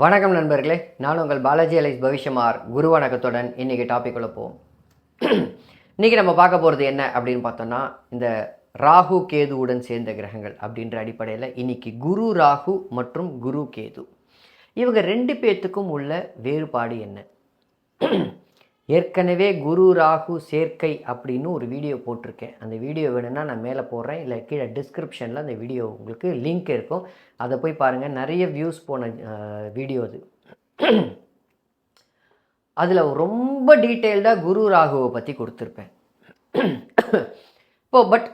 வணக்கம் நண்பர்களே. நான் உங்கள் பாலாஜி அலைஸ் பவிஷமார் குரு வணக்கத்துடன் இன்றைக்கி டாபிக் போவோம். இன்றைக்கி நம்ம பார்க்க போகிறது என்ன அப்படின்னு பார்த்தோம்னா இந்த ராகு கேதுவுடன் சேர்ந்த கிரகங்கள் அப்படின்ற அடிப்படையில் இன்றைக்கி குரு ராகு மற்றும் குரு கேது. இவங்க ரெண்டு பேர்த்துக்கும் உள்ள வேறுபாடு என்ன? ஏற்கனவே குரு ராகு சேர்க்கை அப்படின்னு ஒரு வீடியோ போட்டிருக்கேன். அந்த வீடியோ வேணும்னா நான் மேலே போடுறேன். இல்லை கீழே டிஸ்கிரிப்ஷனில் அந்த வீடியோ உங்களுக்கு லிங்க் இருக்கும். அதை போய் பாருங்கள் நிறைய வியூஸ் போன வீடியோ அது. அதில் ரொம்ப டீட்டெயில்டாக குரு ராகுவை பற்றி கொடுத்துருப்பேன். இப்போ பட்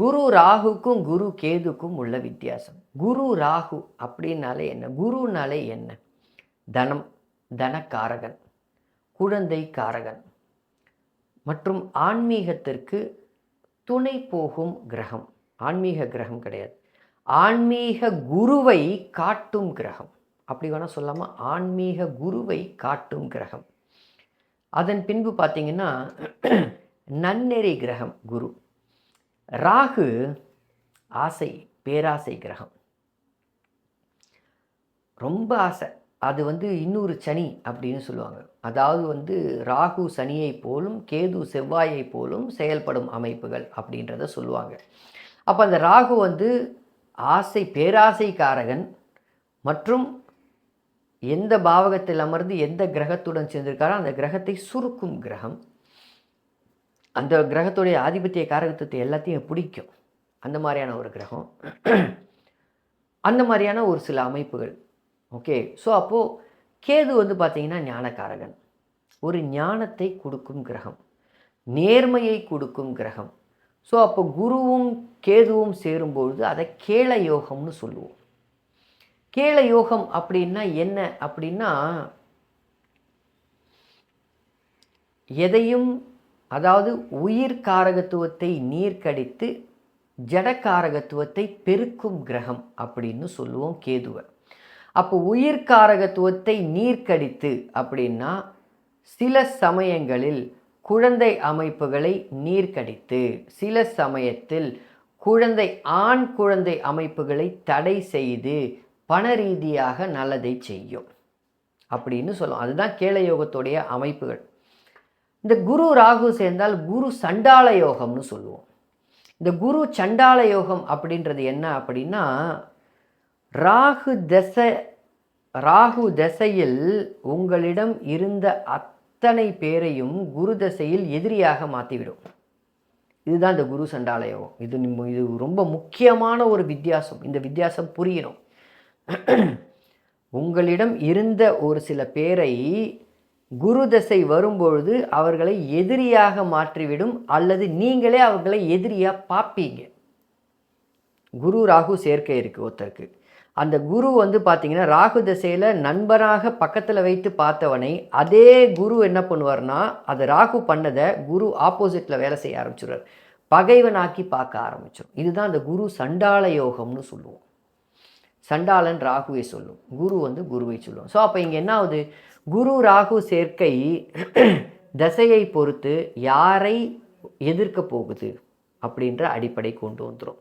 குரு ராகுக்கும் குரு கேதுக்கும் உள்ள வித்தியாசம். குரு ராகு அப்படின்னாலே என்ன? குருனாலே என்ன? தனம் தனக்காரகன். குழந்தை காரகன் மற்றும் ஆன்மீகத்திற்கு துணை போகும் கிரகம். ஆன்மீக கிரகம் கிடையாது. ஆன்மீக குருவை காட்டும் கிரகம். அப்படி வேணால் சொல்லாமல் ஆன்மீக குருவை காட்டும் கிரகம். அதன் பின்பு பார்த்தீங்கன்னா நன்னெறி கிரகம் குரு. ராகு ஆசை பேராசை கிரகம். ரொம்ப ஆசை. அது வந்து இன்னொரு சனி அப்படின்னு சொல்லுவாங்க. அதாவது வந்து ராகு சனியை போலும் கேது செவ்வாயை போலும் செயல்படும் அமைப்புகள் அப்படின்றத சொல்லுவாங்க. அப்போ அந்த ராகு வந்து ஆசை பேராசைக்காரகன் மற்றும் எந்த பாவகத்தில் அமர்ந்து எந்த கிரகத்துடன் சேர்ந்திருக்காரோ அந்த கிரகத்தை சுருக்கும் கிரகம். அந்த கிரகத்துடைய ஆதிபத்திய காரகத்துவத்தை எல்லாத்தையும் பிடிக்கும். அந்த மாதிரியான ஒரு கிரகம். அந்த மாதிரியான ஒரு சில அமைப்புகள். ஓகே ஸோ அப்போது கேது வந்து பார்த்திங்கன்னா ஞானக்காரகன். ஒரு ஞானத்தை கொடுக்கும் கிரகம். நேர்மையை கொடுக்கும் கிரகம். ஸோ அப்போ குருவும் கேதுவும் சேரும்பொழுது அதை கேள யோகம்னு சொல்லுவோம். கேள யோகம் அப்படின்னா என்ன? அப்படின்னா எதையும் அதாவது உயிர் காரகத்துவத்தை நீர்க்கடித்து ஜடக்காரகத்துவத்தை பெருக்கும் கிரகம் அப்படின்னு சொல்லுவோம் கேதுவை. அப்போ உயிர்காரகத்துவத்தை நீர்க்கடித்து அப்படின்னா சில சமயங்களில் குழந்தை அமைப்புகளை நீர்க்கடித்து சில சமயத்தில் குழந்தை ஆண் குழந்தை அமைப்புகளை தடை செய்து பண ரீதியாக நல்லதை செய்யும் அப்படின்னு சொல்லும் அதுதான் கேளயோகத்துடைய அமைப்புகள். இந்த குரு ராகு சேர்ந்தால் குரு சண்டால யோகம்னு சொல்லுவோம். இந்த குரு சண்டால யோகம் அப்படின்றது என்ன அப்படின்னா ராகு தசை ராகு தசையில் உங்களிடம் இருந்த அத்தனை பேரையும் குரு தசையில் எதிரியாக மாற்றிவிடும் இதுதான் இந்த குரு சண்டாலயம். இது இது ரொம்ப முக்கியமான ஒரு வித்தியாசம். இந்த வித்தியாசம் புரியணும். உங்களிடம் இருந்த ஒரு சில பேரை குரு தசை வரும்பொழுது அவர்களை எதிரியாக மாற்றிவிடும் அல்லது நீங்களே அவர்களை எதிரியாக பார்ப்பீங்க. குரு ராகு சேர்க்கை இருக்குது ஒருத்தருக்கு. அந்த குரு வந்து பார்த்தீங்கன்னா ராகு திசையில் நண்பராக பக்கத்தில் வைத்து பார்த்தவனை அதே குரு என்ன பண்ணுவார்னா அது ராகு பண்ணதை குரு ஆப்போசிட்டில் வேலை செய்ய ஆரம்பிச்சிடுவார். பகைவனாக்கி பார்க்க ஆரம்பிச்சிடும். இதுதான் அந்த குரு சண்டால யோகம்னு சொல்லுவோம். சண்டாளன் ராகுவை சொல்லும். குரு வந்து குருவை சொல்லும். ஸோ அப்போ இங்கே என்ன ஆகுது? குரு ராகு சேர்க்கை தசையை பொறுத்து யாரை எதிர்க்க போகுது அப்படின்ற அடிப்படை கொண்டு வந்துடும்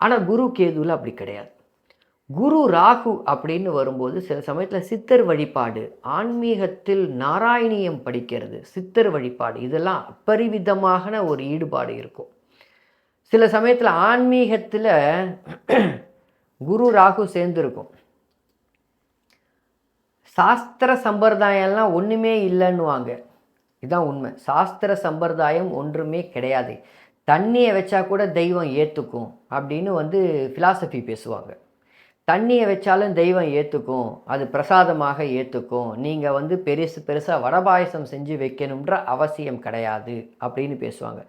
ஆனால் குரு கேதுவில் அப்படி கிடையாது. குரு ராகு அப்படின்னு வரும்போது சில சமயத்தில் சித்தர் வழிபாடு ஆன்மீகத்தில் நாராயணியம் படிக்கிறது சித்தர் வழிபாடு இதெல்லாம் அப்பரிவிதமான ஒரு ஈடுபாடு இருக்கும். சில சமயத்தில் ஆன்மீகத்தில் குரு ராகு சேர்ந்துருக்கும். சாஸ்திர சம்பிரதாயம்லாம் ஒன்றுமே இல்லைன்னுவாங்க. இதுதான் உண்மை. சாஸ்திர சம்பிரதாயம் ஒன்றுமே கிடையாது. தண்ணியை வச்சா கூட தெய்வம் ஏற்றுக்கும் அப்படின்னு வந்து ஃபிலாசபி பேசுவாங்க. தண்ணியை வச்சாலும் தெய்வம் ஏற்றுக்கும் அது பிரசாதமாக ஏற்றுக்கும் நீங்கள் வந்து பெருசு பெருசாக வடபாயசம் செஞ்சு வைக்கணுன்ற அவசியம் கிடையாது அப்படின்னு பேசுவாங்க.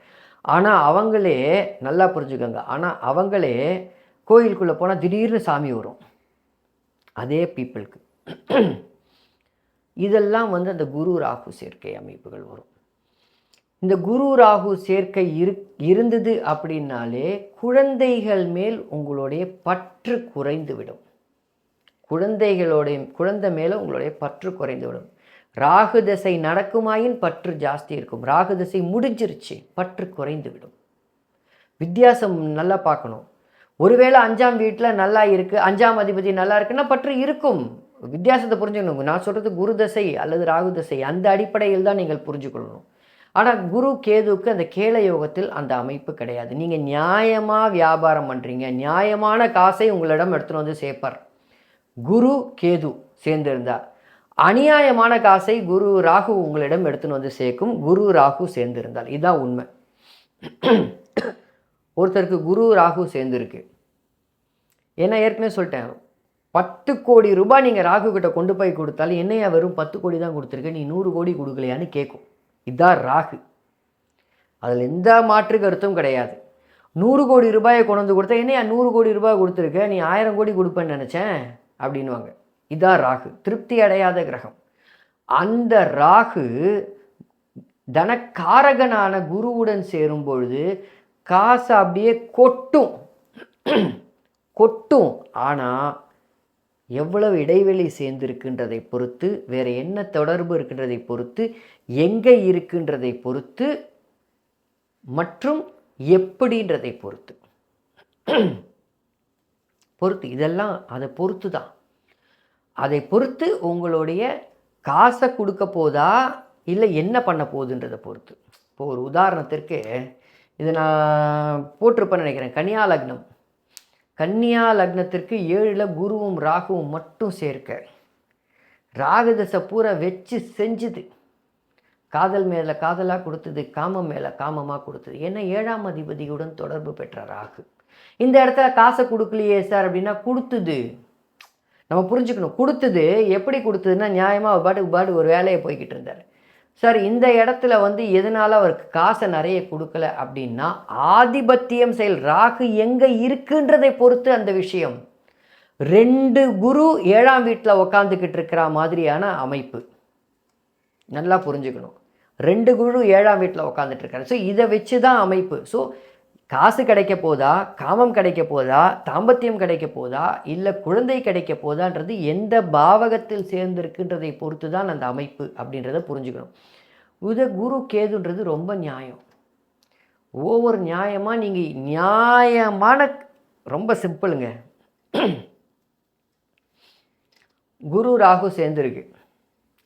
ஆனால் அவங்களே நல்லா புரிஞ்சுக்கோங்க. ஆனால் அவங்களே கோயிலுக்குள்ளே போனால் திடீர்னு சாமி வரும். அதே பீப்புளுக்கு. இதெல்லாம் வந்து அந்த குரு ராகு சேர்க்கை அமைப்புகள் வரும். இந்த குரு ராகு சேர்க்கை இரு இருந்தது அப்படின்னாலே குழந்தைகள் மேல் உங்களுடைய பற்று குறைந்துவிடும். குழந்தைகளுடைய குழந்தை மேலே உங்களுடைய பற்று குறைந்து விடும் ராகு தசை நடக்குமாயின் பற்று ஜாஸ்தி இருக்கும். ராகு திசை முடிஞ்சிருச்சு பற்று குறைந்து விடும் வித்தியாசம் நல்லா பார்க்கணும். ஒருவேளை அஞ்சாம் வீட்டில் நல்லா இருக்குது அஞ்சாம் அதிபதி நல்லா இருக்குன்னா பற்று இருக்கும். வித்தியாசத்தை புரிஞ்சுக்கணும். நான் சொல்கிறது குரு தசை அல்லது ராகு தசை அந்த அடிப்படையில் தான் நீங்கள் புரிஞ்சுக்கொள்ளணும். ஆனால் குரு கேதுவுக்கு அந்த கேள யோகத்தில் அந்த அமைப்பு கிடையாது. நீங்கள் நியாயமாக வியாபாரம் பண்ணுறீங்க நியாயமான காசை உங்களிடம் எடுத்துகிட்டு வந்து சேர்ப்பார். குரு கேது சேர்ந்திருந்தா அநியாயமான காசை குரு ராகு உங்களிடம் எடுத்துன்னு வந்து சேர்க்கும் குரு ராகு சேர்ந்திருந்தால் இதுதான் உண்மை. ஒருத்தருக்கு குரு ராகு சேர்ந்துருக்கு. ஏன்னா ஏற்கனவே சொல்லிட்டேன். பத்து கோடி ரூபாய் நீங்கள் ராகு கிட்ட கொண்டு போய் கொடுத்தாலும் என்னையா வெறும் பத்து கோடி தான் கொடுத்துருக்கேன் நீ நூறு கோடி கொடுக்கலையான்னு கேட்கும் இதுதான் ராகு. அதில் எந்த மாற்று கருத்தும் கிடையாது. நூறு கோடி ரூபாயை கொண்டு வந்து கொடுத்தா என்னையா நூறு கோடி ரூபாய் கொடுத்துருக்க? நீ ஆயிரம் கோடி கொடுப்பேன்னு நினச்சேன்? அப்படின்வாங்க இதான் ராகு. திருப்தி அடையாத கிரகம். அந்த ராகு தனக்காரகனான குருவுடன் சேரும் பொழுது காசு அப்படியே கொட்டும். கொட்டும். ஆனால் எவ்வளவு இடைவெளி சேர்ந்திருக்கின்றதை பொறுத்து வேறு என்ன தொடர்பு இருக்கின்றதை பொறுத்து எங்கே இருக்கின்றதை பொறுத்து மற்றும் எப்படின்றதை பொறுத்து. பொறுத்து இதெல்லாம் அதை பொறுத்து தான் அதை பொறுத்து உங்களுடைய காசை கொடுக்க போதா இல்லை என்ன பண்ண போகுதுன்றதை பொறுத்து. இப்போ ஒரு உதாரணத்திற்கு இது நான் போட்டிருப்பேன்னு நினைக்கிறேன். கன்னியாலக்னம். கன்னியா லக்னத்திற்கு ஏழில் குருவும் ராகுவும் மட்டும் சேர்க்க. ராகுதசை பூரா வச்சு செஞ்சுது. காதல் மேலே காதலாக கொடுத்தது காமம் மேலே காமமாக கொடுத்தது. ஏன்னா ஏழாம் அதிபதியுடன் தொடர்பு பெற்ற ராகு. இந்த இடத்துல காசை கொடுக்கலையே சார் அப்படின்னா கொடுத்துது. நம்ம புரிஞ்சுக்கணும். கொடுத்தது எப்படி கொடுத்ததுன்னா நியாயமாக பாட்டுக்கு பாட்டு ஒரு வேலையை போய்கிட்டு இருந்தார். சார் இந்த இடத்துல வந்து எதனால அவருக்கு காசை நிறைய கொடுக்கல அப்படின்னா ஆதிபத்தியம் செயல் ராகு எங்கே இருக்குன்றதை பொறுத்து அந்த விஷயம். ரெண்டு குரு ஏழாம் வீட்டில் உக்காந்துக்கிட்டு இருக்கிற மாதிரியான அமைப்பு. நல்லா புரிஞ்சுக்கணும். ரெண்டு குரு ஏழாம் வீட்டில் உக்காந்துட்டு இருக்காரு. ஸோ இதை வச்சு தான் அமைப்பு. ஸோ காசு கிடைக்க போதா? காமம் கிடைக்க போதா? தாம்பத்தியம் கிடைக்க போதா? இல்லை குழந்தை கிடைக்க போதான்றது எந்த பாவகத்தில் சேர்ந்திருக்குன்றதை பொறுத்து தான் அந்த அமைப்பு அப்படின்றத புரிஞ்சுக்கணும். உத குரு கேதுன்றது ரொம்ப நியாயம். ஒவ்வொரு நியாயமாக நீங்கள் நியாயமான ரொம்ப சிம்பிளுங்க. குரு ராகு சேர்ந்துருக்கு.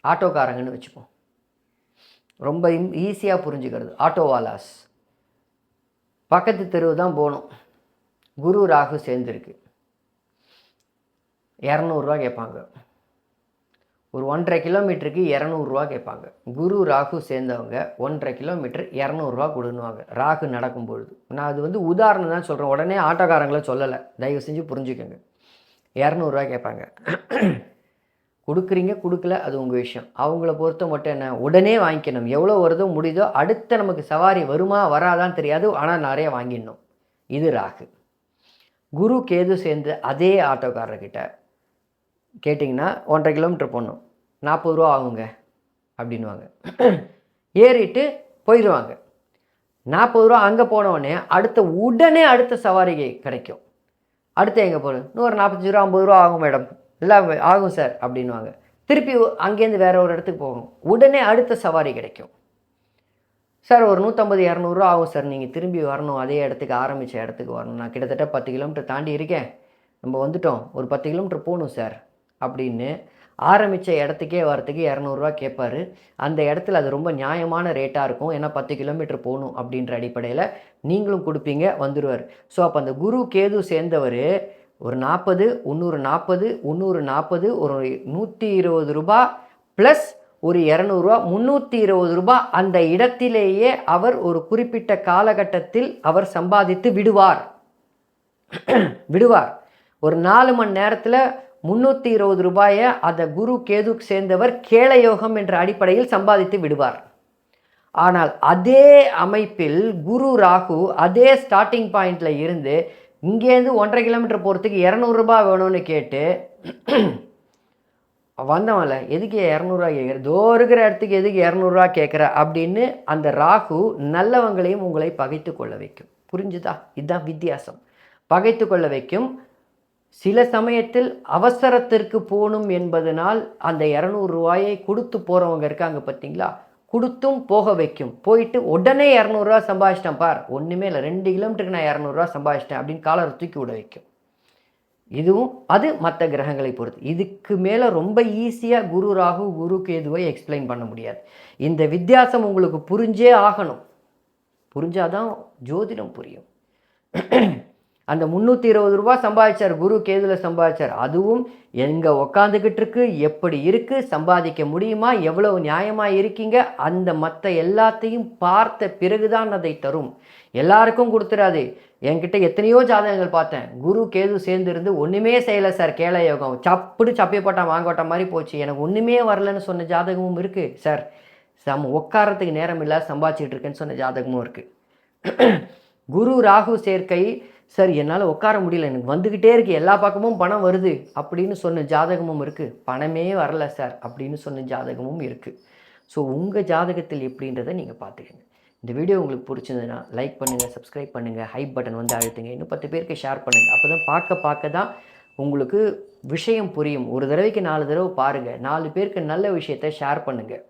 ஆட்டோக்காரங்கன்னு வச்சுப்போம். ரொம்ப ஈஸியாக புரிஞ்சுக்கிறது. ஆட்டோவாலாஸ். பக்கத்து தெருவு தான் போகணும். குரு ராகு சேர்ந்துருக்கு. இரநூறுவா கேட்பாங்க. ஒரு ஒன்றரை கிலோமீட்டருக்கு இரநூறுவா கேட்பாங்க. குரு ராகு சேர்ந்தவங்க ஒன்றரை கிலோமீட்டர் இரநூறுவா கொடுன்னுவாங்க. ராகு நடக்கும் பொழுது. நான் அது வந்து உதாரணம் தான் சொல்கிறேன் உடனே ஆட்டோக்காரங்களை சொல்லலை. தயவு செஞ்சு புரிஞ்சுக்கோங்க. இரநூறுவா கேட்பாங்க. கொடுக்குறீங்க கொடுக்கல அது உங்கள் விஷயம். அவங்கள பொறுத்த மட்டும் என்ன உடனே வாங்கிக்கணும். எவ்வளோ வருதோ முடியுதோ அடுத்த நமக்கு சவாரி வருமா வராதான்னு தெரியாது. ஆனால் நிறைய வாங்கிடணும். இது ராகு. குரு கேது சேர்ந்து அதே ஆட்டோக்காரர்கிட்ட கேட்டிங்கன்னா ஒன்றரை கிலோமீட்டர் போடணும். நாற்பது ரூபா ஆகுங்க அப்படின்வாங்க ஏறிட்டு போயிடுவாங்க. நாற்பது ரூபா அங்கே போனவுடனே அடுத்த உடனே அடுத்த சவாரி கிடைக்கும். அடுத்து எங்கே போகணும் நூறு நாற்பத்தஞ்சு ரூபா ஐம்பது ரூபா ஆகும் மேடம். எல்லாம் ஆகும் சார் அப்படின்வாங்க திருப்பி அங்கேருந்து வேறு ஒரு இடத்துக்கு போகணும். உடனே அடுத்த சவாரி கிடைக்கும். சார் ஒரு நூற்றம்பது இரநூறுவா ஆகும் சார். நீங்கள் திரும்பி வரணும். அதே இடத்துக்கு ஆரம்பித்த இடத்துக்கு வரணும். நான் கிட்டத்தட்ட பத்து கிலோமீட்டர் தாண்டி இருக்கேன். நம்ம வந்துட்டோம். ஒரு பத்து கிலோமீட்டர் போகணும் சார் அப்படின்னு ஆரம்பித்த இடத்துக்கே வரத்துக்கு இரநூறுவா கேட்பாரு. அந்த இடத்துல அது ரொம்ப நியாயமான ரேட்டாக இருக்கும். ஏன்னா பத்து கிலோமீட்டர் போகணும் அப்படின்ற அடிப்படையில் நீங்களும் கொடுப்பீங்க வந்துடுவார் ஸோ அப்போ அந்த குரு கேது சேர்ந்தவர் ஒரு நாற்பது இன்னொரு நாற்பது இன்னொரு நாற்பது ஒரு நூற்றி இருபது ரூபா ப்ளஸ் ஒரு இரநூறுவா முந்நூற்றி இருபது ரூபா அந்த இடத்திலேயே அவர் ஒரு குறிப்பிட்ட காலகட்டத்தில் அவர் சம்பாதித்து விடுவார். விடுவார். ஒரு நாலு மணி நேரத்தில் முந்நூற்றி இருபது ரூபாயை அந்த குரு கேதுக்கு சேர்ந்தவர் கேளயோகம் என்ற அடிப்படையில் சம்பாதித்து விடுவார். ஆனால் அதே அமைப்பில் குரு ராகு அதே ஸ்டார்டிங் பாயிண்டில் இருந்து இங்கேருந்து ஒன்றரை கிலோமீட்டர் போகிறதுக்கு இரநூறுபா வேணும்னு கேட்டு வந்தவன்ல எதுக்கு இரநூறுவா கேட்குற தோ இருக்கிற இடத்துக்கு எதுக்கு இரநூறுவா கேட்குற அப்படின்னு அந்த ராகு நல்லவங்களையும் உங்களை பகைத்து கொள்ள வைக்கும். புரிஞ்சுதா? இதுதான் வித்தியாசம். பகைத்து கொள்ள வைக்கும். சில சமயத்தில் அவசரத்திற்கு போகணும் என்பதனால் அந்த இரநூறு ரூபாயை கொடுத்து போகிறவங்க இருக்காங்க பார்த்தீங்களா கொடுத்தும் போக வைக்கும். போயிட்டு உடனே இரநூறுவா சம்பாதிச்சிட்டேன் பார். ஒன்றுமே இல்லை. ரெண்டு கிலோமீட்டருக்கு நான் இரநூறுவா சம்பாதிச்சிட்டேன் அப்படின்னு காலரை தூக்கி விட வைக்கும். இதுவும் அது மற்ற கிரகங்களை பொறுத்து. இதுக்கு மேலே ரொம்ப ஈஸியாக குரு ராகு குரு கேதுவை எக்ஸ்பிளைன் பண்ண முடியாது. இந்த வித்தியாசம் உங்களுக்கு புரிஞ்சே ஆகணும். புரிஞ்சாதான் ஜோதிடம் புரியும். அந்த முந்நூற்றி இருபது ரூபா சம்பாதிச்சார் குரு கேதுல சம்பாதிச்சார். அதுவும் எங்கே உக்காந்துக்கிட்டு இருக்கு எப்படி இருக்குது சம்பாதிக்க முடியுமா எவ்வளவு நியாயமாக இருக்கீங்க அந்த மற்ற எல்லாத்தையும் பார்த்த பிறகுதான் அதை தரும். எல்லாருக்கும் கொடுத்துடாது என்கிட்ட எத்தனையோ ஜாதகங்கள் பார்த்தேன். குரு கேது சேர்ந்து இருந்து ஒன்றுமே செய்யலை சார் கேள யோகம். சப்புடு சப்பி போட்டான் வாங்கோட்ட மாதிரி போச்சு. எனக்கு ஒன்றுமே வரலன்னு சொன்ன ஜாதகமும் இருக்குது சார். சம் உட்காரத்துக்கு நேரம் இல்லை சம்பாதிச்சிட்டு இருக்கேன்னு சொன்ன ஜாதகமும் இருக்குது குரு ராகு சேர்க்கை சார் என்னால் உட்கார முடியல. எனக்கு வந்துக்கிட்டே இருக்கு. எல்லா பக்கமும் பணம் வருது. அப்படின்னு சொன்ன ஜாதகமும் இருக்குது பணமே வரல சார். அப்படின்னு சொன்ன ஜாதகமும் இருக்குது ஸோ உங்கள் ஜாதகத்தில் எப்படின்றத நீங்கள் பார்த்துக்கங்க. இந்த வீடியோ உங்களுக்கு பிடிச்சிருந்ததுன்னா லைக் பண்ணுங்கள் சப்ஸ்கிரைப் பண்ணுங்கள் ஹைப் பட்டன் வந்து அழுத்துங்க. இன்னும் பத்து பேருக்கு ஷேர் பண்ணுங்கள் அப்போ தான் பார்க்க பார்க்க தான் உங்களுக்கு விஷயம் புரியும். ஒரு தடவைக்கு நாலு தடவை பாருங்கள் நாலு பேருக்கு நல்ல விஷயத்தை ஷேர் பண்ணுங்கள்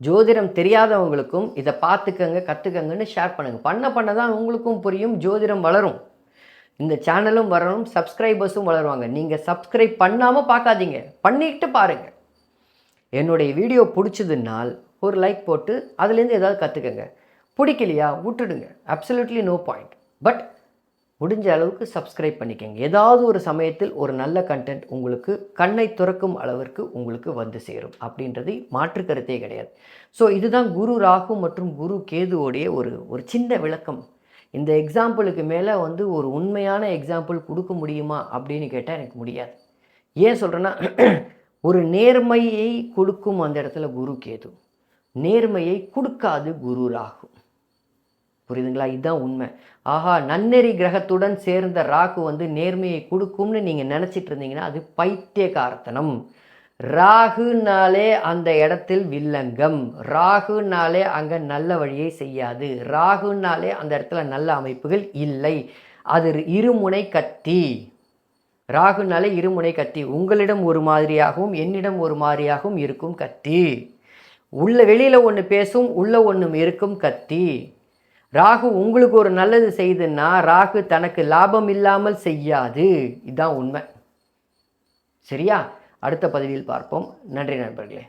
ஜோதிடம் தெரியாதவங்களுக்கும் இதை பார்த்துக்கங்க கற்றுக்கங்கன்னு ஷேர் பண்ணுங்கள் பண்ண பண்ண தான் உங்களுக்கும் புரியும் ஜோதிடம் வளரும். இந்த சேனலும் வரணும் சப்ஸ்கிரைபர்ஸும் வளருவாங்க. நீங்கள் சப்ஸ்கிரைப் பண்ணாமல் பார்க்காதீங்க. பண்ணிக்கிட்டு பாருங்கள் என்னுடைய வீடியோ பிடிச்சதுனால் ஒரு லைக் போட்டு அதுலேருந்து ஏதாவது கற்றுக்கங்க பிடிக்கலையா? விட்டுடுங்க. அப்சல்யூட்லி நோ பாயிண்ட் பட் முடிஞ்ச அளவுக்கு சப்ஸ்கிரைப் பண்ணிக்கங்க. ஏதாவது ஒரு சமயத்தில் ஒரு நல்ல கண்டென்ட் உங்களுக்கு கண்ணை துறக்கும் அளவிற்கு உங்களுக்கு வந்து சேரும். அப்படின்றது மாற்று கருத்தே கிடையாது. ஸோ இதுதான் குரு ராகு மற்றும் குரு கேதுவோடைய ஒரு ஒரு சின்ன விளக்கம். இந்த எக்ஸாம்பிளுக்கு மேலே வந்து ஒரு உண்மையான எக்ஸாம்பிள் கொடுக்க முடியுமா அப்படின்னு கேட்டால் எனக்கு முடியாது. ஏன் சொல்கிறேன்னா ஒரு நேர்மையை கொடுக்கும் அந்த இடத்துல குரு கேது. நேர்மையை கொடுக்காது குரு ராகு. புரியுதுங்களா? இதுதான் உண்மை. ஆஹா நன்னெறி கிரகத்துடன் சேர்ந்த ராகு வந்து நேர்மையை கொடுக்கும்னு நீங்கள் நினச்சிட்டு இருந்தீங்கன்னா அது பைத்தியகார்த்தனம். ராகுனாலே அந்த இடத்தில் வில்லங்கம். ராகுனாலே அங்கே நல்ல வழியை செய்யாது. ராகுனாலே அந்த இடத்துல நல்ல அமைப்புகள் இல்லை. அது இருமுனை கத்தி. ராகுனாலே இருமுனை கத்தி. உங்களிடம் ஒரு மாதிரியாகவும் என்னிடம் ஒரு மாதிரியாகவும் இருக்கும் கத்தி. உள்ள வெளியில் ஒன்று பேசும் உள்ள ஒன்று இருக்கும் கத்தி. ராகு உங்களுக்கு ஒரு நல்லது செய்துன்னா ராகு தனக்கு லாபம் இல்லாமல் செய்யாது. இதுதான் உண்மை. சரியா? அடுத்த பதிவில் பார்ப்போம். நன்றி நண்பர்களே.